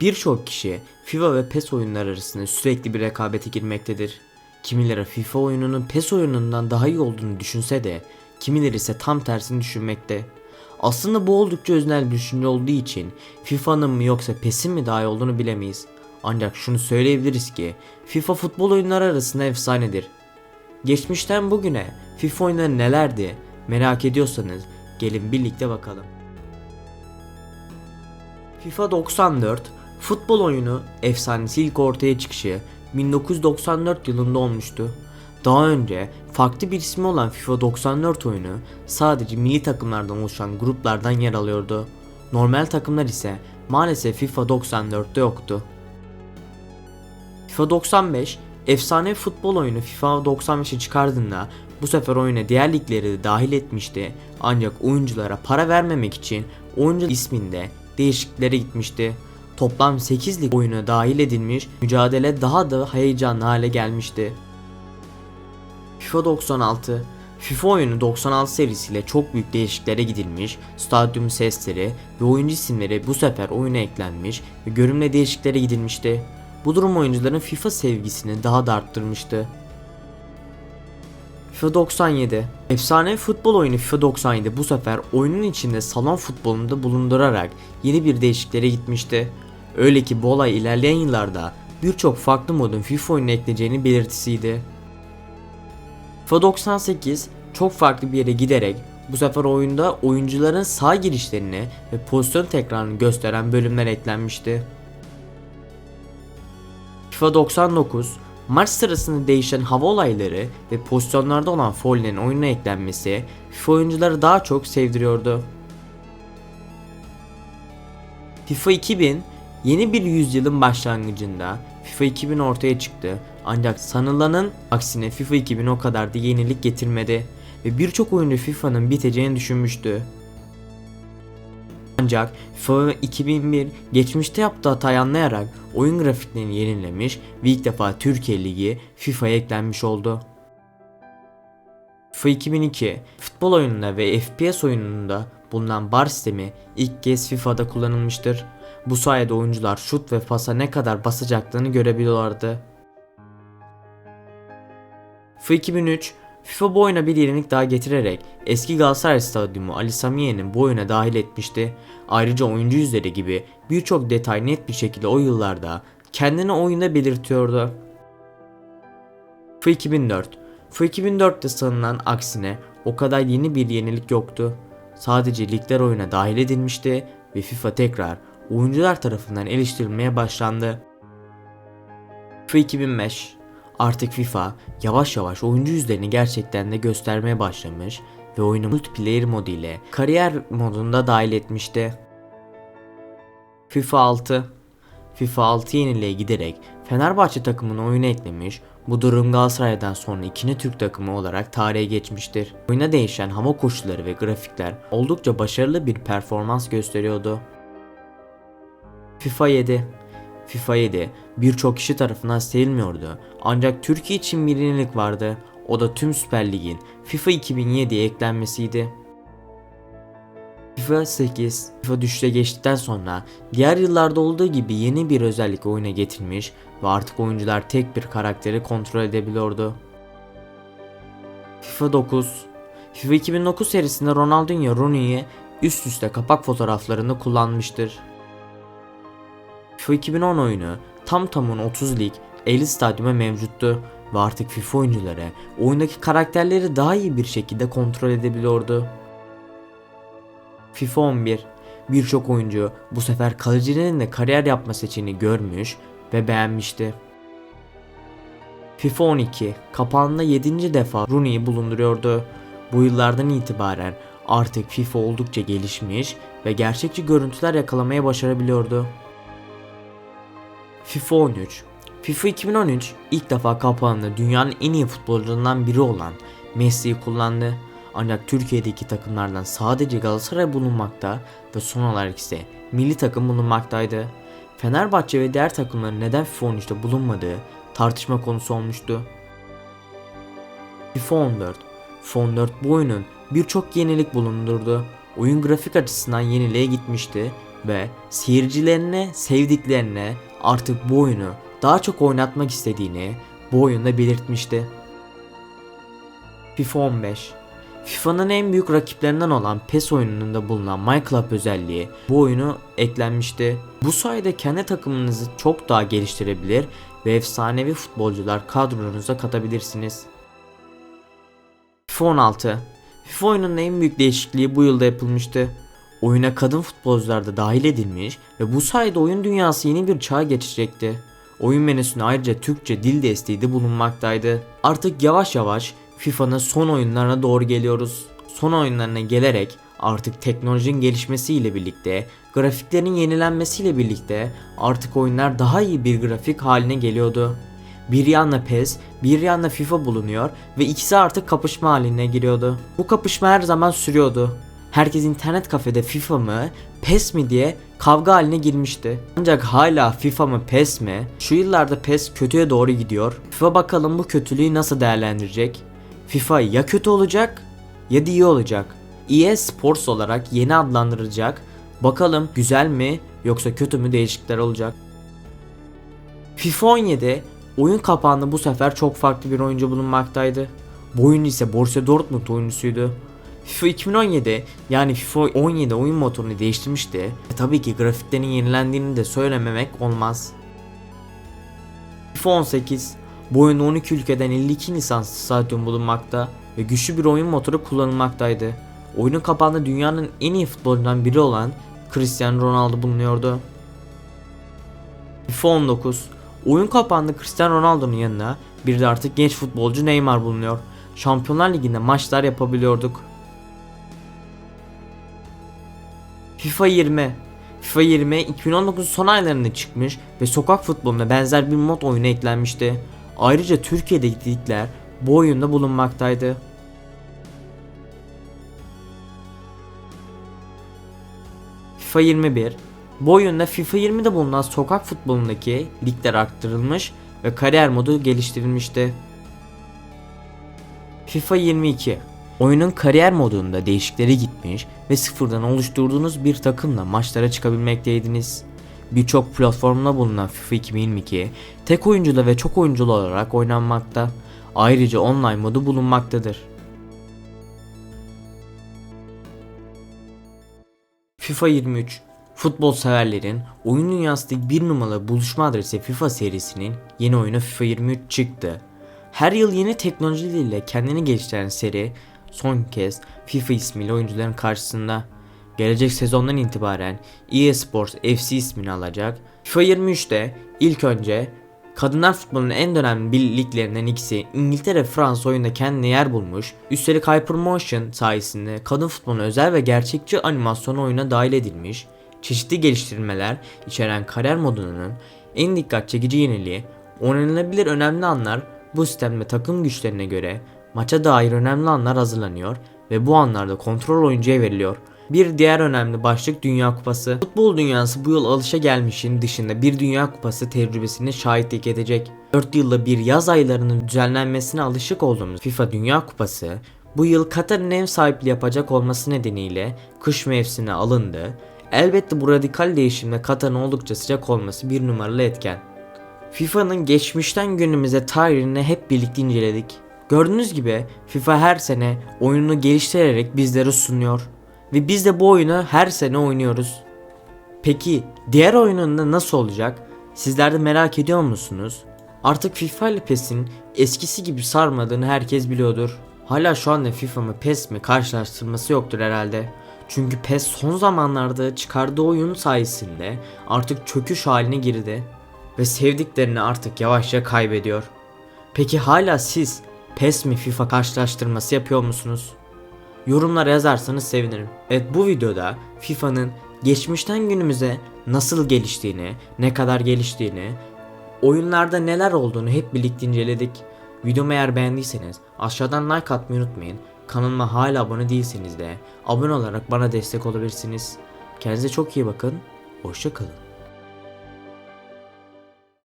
Birçok kişi FIFA ve PES oyunları arasında sürekli bir rekabete girmektedir. Kimileri FIFA oyununun PES oyunundan daha iyi olduğunu düşünse de kimileri ise tam tersini düşünmekte. Aslında bu oldukça öznel bir düşünce olduğu için FIFA'nın mı yoksa PES'in mi daha iyi olduğunu bilemeyiz. Ancak şunu söyleyebiliriz ki FIFA futbol oyunları arasında efsanedir. Geçmişten bugüne FIFA oyunları nelerdi merak ediyorsanız gelin birlikte bakalım. FIFA 94 futbol oyunu efsanesi ilk ortaya çıkışı 1994 yılında olmuştu. Daha önce farklı bir ismi olan FIFA 94 oyunu sadece milli takımlardan oluşan gruplardan yer alıyordu. Normal takımlar ise maalesef FIFA 94'te yoktu. FIFA 95 efsane futbol oyunu FIFA 95'e çıkardığında bu sefer oyuna diğer ligleri de dahil etmişti ancak oyunculara para vermemek için oyuncu isminde değişikliklere gitmişti. Toplam 8 lig oyuna dahil edilmiş, mücadele daha da heyecanlı hale gelmişti. FIFA 96 FIFA oyunu 96 serisiyle çok büyük değişikliklere gidilmiş, stadyum sesleri ve oyuncu isimleri bu sefer oyuna eklenmiş ve görünme değişikliklere gidilmişti. Bu durum oyuncuların FIFA sevgisini daha da arttırmıştı. FIFA 97 Efsane futbol oyunu FIFA 97 bu sefer oyunun içinde salon futbolunu da bulundurarak yeni bir değişikliklere gitmişti. Öyle ki bu olay ilerleyen yıllarda birçok farklı modun FIFA oyununa ekleyeceğini belirtisiydi. FIFA 98 çok farklı bir yere giderek bu sefer oyunda oyuncuların sağ girişlerini ve pozisyon tekrarını gösteren bölümler eklenmişti. FIFA 99 maç sırasında değişen hava olayları ve pozisyonlarda olan foullerin oyuna eklenmesi FIFA oyuncuları daha çok sevdiriyordu. FIFA 2000 yeni bir yüzyılın başlangıcında FIFA 2000 ortaya çıktı ancak sanılanın aksine FIFA 2000 o kadar da yenilik getirmedi ve birçok oyuncu FIFA'nın biteceğini düşünmüştü. Ancak FIFA 2001 geçmişte yaptığı hatayı anlayarak oyun grafiklerini yenilemiş ve ilk defa Türkiye Ligi FIFA'ya eklenmiş oldu. FIFA 2002 futbol oyununda ve FPS oyununda bulunan bar sistemi ilk kez FIFA'da kullanılmıştır. Bu sayede oyuncular şut ve pasa ne kadar basacaklarını görebiliyorlardı. FIFA 2003 FIFA bu oyuna bir yenilik daha getirerek eski Galatasaray Stadyumu Ali Samiye'nin bu oyuna dahil etmişti. Ayrıca oyuncu yüzleri gibi birçok detay net bir şekilde o yıllarda kendini oyunda belirtiyordu. FIFA 2004 FIFA 2004'te sanılan aksine o kadar yeni bir yenilik yoktu. Sadece ligler oyuna dahil edilmişti ve FIFA tekrar oyuncular tarafından eleştirilmeye başlandı. FIFA 2005 Artık FIFA yavaş yavaş oyuncu yüzlerini gerçekten de göstermeye başlamış ve oyunu multiplayer modu ile kariyer modunda dahil etmişti. FIFA 6 FIFA 6 yeniliğe giderek Fenerbahçe takımını oyuna eklemiş, bu durum Galatasaray'dan sonra ikinci Türk takımı olarak tarihe geçmiştir. Oyuna değişen hava koşulları ve grafikler oldukça başarılı bir performans gösteriyordu. FIFA 7 FIFA 7 birçok kişi tarafından sevilmiyordu. Ancak Türkiye için bir yenilik vardı. O da tüm Süper Lig'in FIFA 2007'ye eklenmesiydi. FIFA 8, FIFA düşüşe geçtikten sonra diğer yıllarda olduğu gibi yeni bir özellik oyuna getirmiş ve artık oyuncular tek bir karakteri kontrol edebiliyordu. FIFA 9 FIFA 2009 serisinde Ronaldinho Rooney'i üst üste kapak fotoğraflarını kullanmıştır. FIFA 2010 oyunu tam tamına 30 lig 50 stadyuma mevcuttu ve artık FIFA oyuncuları oyundaki karakterleri daha iyi bir şekilde kontrol edebiliyordu. FIFA 11 Birçok oyuncu bu sefer kalecinin de kariyer yapma seçeneğini görmüş ve beğenmişti. FIFA 12 kapağında 7. defa Rooney'i bulunduruyordu. Bu yıllardan itibaren artık FIFA oldukça gelişmiş ve gerçekçi görüntüler yakalamaya başarabiliyordu. FIFA 13 FIFA 2013 ilk defa kapağında dünyanın en iyi futbolcularından biri olan Messi'yi kullandı. Ancak Türkiye'deki takımlardan sadece Galatasaray bulunmakta ve son olarak ise milli takım bulunmaktaydı. Fenerbahçe ve diğer takımların neden FIFA 13'te bulunmadığı tartışma konusu olmuştu. FIFA 14 FIFA 14 bu oyunun birçok yenilik bulundurdu. Oyun grafik açısından yeniliğe gitmişti ve seyircilerine, sevdiklerine artık bu oyunu daha çok oynatmak istediğini bu oyunda belirtmişti. FIFA 15 FIFA'nın en büyük rakiplerinden olan PES oyununda bulunan My Club özelliği bu oyunu eklenmişti. Bu sayede kendi takımınızı çok daha geliştirebilir ve efsanevi futbolcular kadronuza katabilirsiniz. FIFA 16 FIFA oyununun en büyük değişikliği bu yılda yapılmıştı. Oyuna kadın futbolcular da dahil edilmiş ve bu sayede oyun dünyası yeni bir çağa geçecekti. Oyun menüsünde ayrıca Türkçe dil desteği de bulunmaktaydı. Artık yavaş yavaş FIFA'nın son oyunlarına doğru geliyoruz. Son oyunlarına gelerek artık teknolojinin gelişmesiyle birlikte, grafiklerin yenilenmesiyle birlikte artık oyunlar daha iyi bir grafik haline geliyordu. Bir yanda PES, bir yanda FIFA bulunuyor ve ikisi artık kapışma haline giriyordu. Bu kapışma her zaman sürüyordu. Herkes internet kafede FIFA mı, PES mi diye kavga haline girmişti. Ancak hala FIFA mı PES mi? Şu yıllarda PES kötüye doğru gidiyor. FIFA bakalım bu kötülüğü nasıl değerlendirecek? FIFA ya kötü olacak ya da iyi olacak. EA Sports olarak yeni adlandırılacak. Bakalım güzel mi yoksa kötü mü değişiklikler olacak. FIFA 17 oyun kapağında bu sefer çok farklı bir oyuncu bulunmaktaydı. Bu oyun ise Borussia Dortmund oyuncusuydu. FIFA 2017 yani FIFA 17 oyun motorunu değiştirmişti. E tabii ki grafiklerin yenilendiğini de söylememek olmaz. FIFA 18 bu oyunda 12 ülkeden 52 lisanslı stadyum bulunmakta ve güçlü bir oyun motoru kullanılmaktaydı. Oyunun kapağında dünyanın en iyi futbolcularından biri olan Cristiano Ronaldo bulunuyordu. FIFA 19 Oyun kapağında Cristiano Ronaldo'nun yanına bir de artık genç futbolcu Neymar bulunuyor. Şampiyonlar Ligi'nde maçlar yapabiliyorduk. FIFA 20 FIFA 20 2019 son aylarında çıkmış ve sokak futboluna benzer bir mod oyuna eklenmişti. Ayrıca Türkiye'deki ligler bu oyunda bulunmaktaydı. FIFA 21 Bu oyunda FIFA 20'de bulunan sokak futbolundaki ligler arttırılmış ve kariyer modu geliştirilmişti. FIFA 22 Oyunun kariyer modunda değişikleri gitmiş ve sıfırdan oluşturduğunuz bir takımla maçlara çıkabilmekteydiniz. Birçok platformda bulunan FIFA 2022 tek oyunculu ve çok oyunculu olarak oynanmakta. Ayrıca online modu bulunmaktadır. FIFA 23 Futbol severlerin oyun dünyasındaki bir numaralı buluşma adresi FIFA serisinin yeni oyunu FIFA 23 çıktı. Her yıl yeni teknolojileriyle kendini geliştiren seri son kez FIFA ismiyle oyuncuların karşısında. Gelecek sezondan itibaren EA Sports FC ismini alacak. FIFA 23'te ilk önce kadınlar futbolunun en önemli liglerinden ikisi İngiltere Fransa oyunda kendine yer bulmuş. Üstelik Hypermotion sayesinde kadın futboluna özel ve gerçekçi animasyonu oyuna dahil edilmiş. Çeşitli geliştirmeler içeren kariyer modunun en dikkat çekici yeniliği oynanabilir önemli anlar bu sistemde takım güçlerine göre maça dair önemli anlar hazırlanıyor ve bu anlarda kontrol oyuncuya veriliyor. Bir diğer önemli başlık Dünya Kupası. Futbol dünyası bu yıl alışa gelmişin dışında bir Dünya Kupası tecrübesine şahitlik edecek. 4 yılda bir yaz aylarının düzenlenmesine alışık olduğumuz FIFA Dünya Kupası bu yıl Katar'ın ev sahipliği yapacak olması nedeniyle kış mevsimine alındı. Elbette bu radikal değişimle Katar'ın oldukça sıcak olması bir numaralı etken. FIFA'nın geçmişten günümüze tarihini hep birlikte inceledik. Gördüğünüz gibi FIFA her sene oyununu geliştirerek bizlere sunuyor. Ve biz de bu oyunu her sene oynuyoruz. Peki diğer oyununda nasıl olacak? Sizler de merak ediyor musunuz? Artık FIFA ile PES'in eskisi gibi sarmadığını herkes biliyordur. Hala şu anda FIFA mı PES mi karşılaştırması yoktur herhalde. Çünkü PES son zamanlarda çıkardığı oyun sayesinde artık çöküş haline girdi ve sevdiklerini artık yavaşça kaybediyor. Peki hala siz PES mi FIFA karşılaştırması yapıyor musunuz? Yorumlara yazarsanız sevinirim. Evet bu videoda FIFA'nın geçmişten günümüze nasıl geliştiğini, ne kadar geliştiğini, oyunlarda neler olduğunu hep birlikte inceledik. Videomu eğer beğendiyseniz aşağıdan like atmayı unutmayın. Kanalıma hala abone değilseniz de abone olarak bana destek olabilirsiniz. Kendinize çok iyi bakın. Hoşçakalın.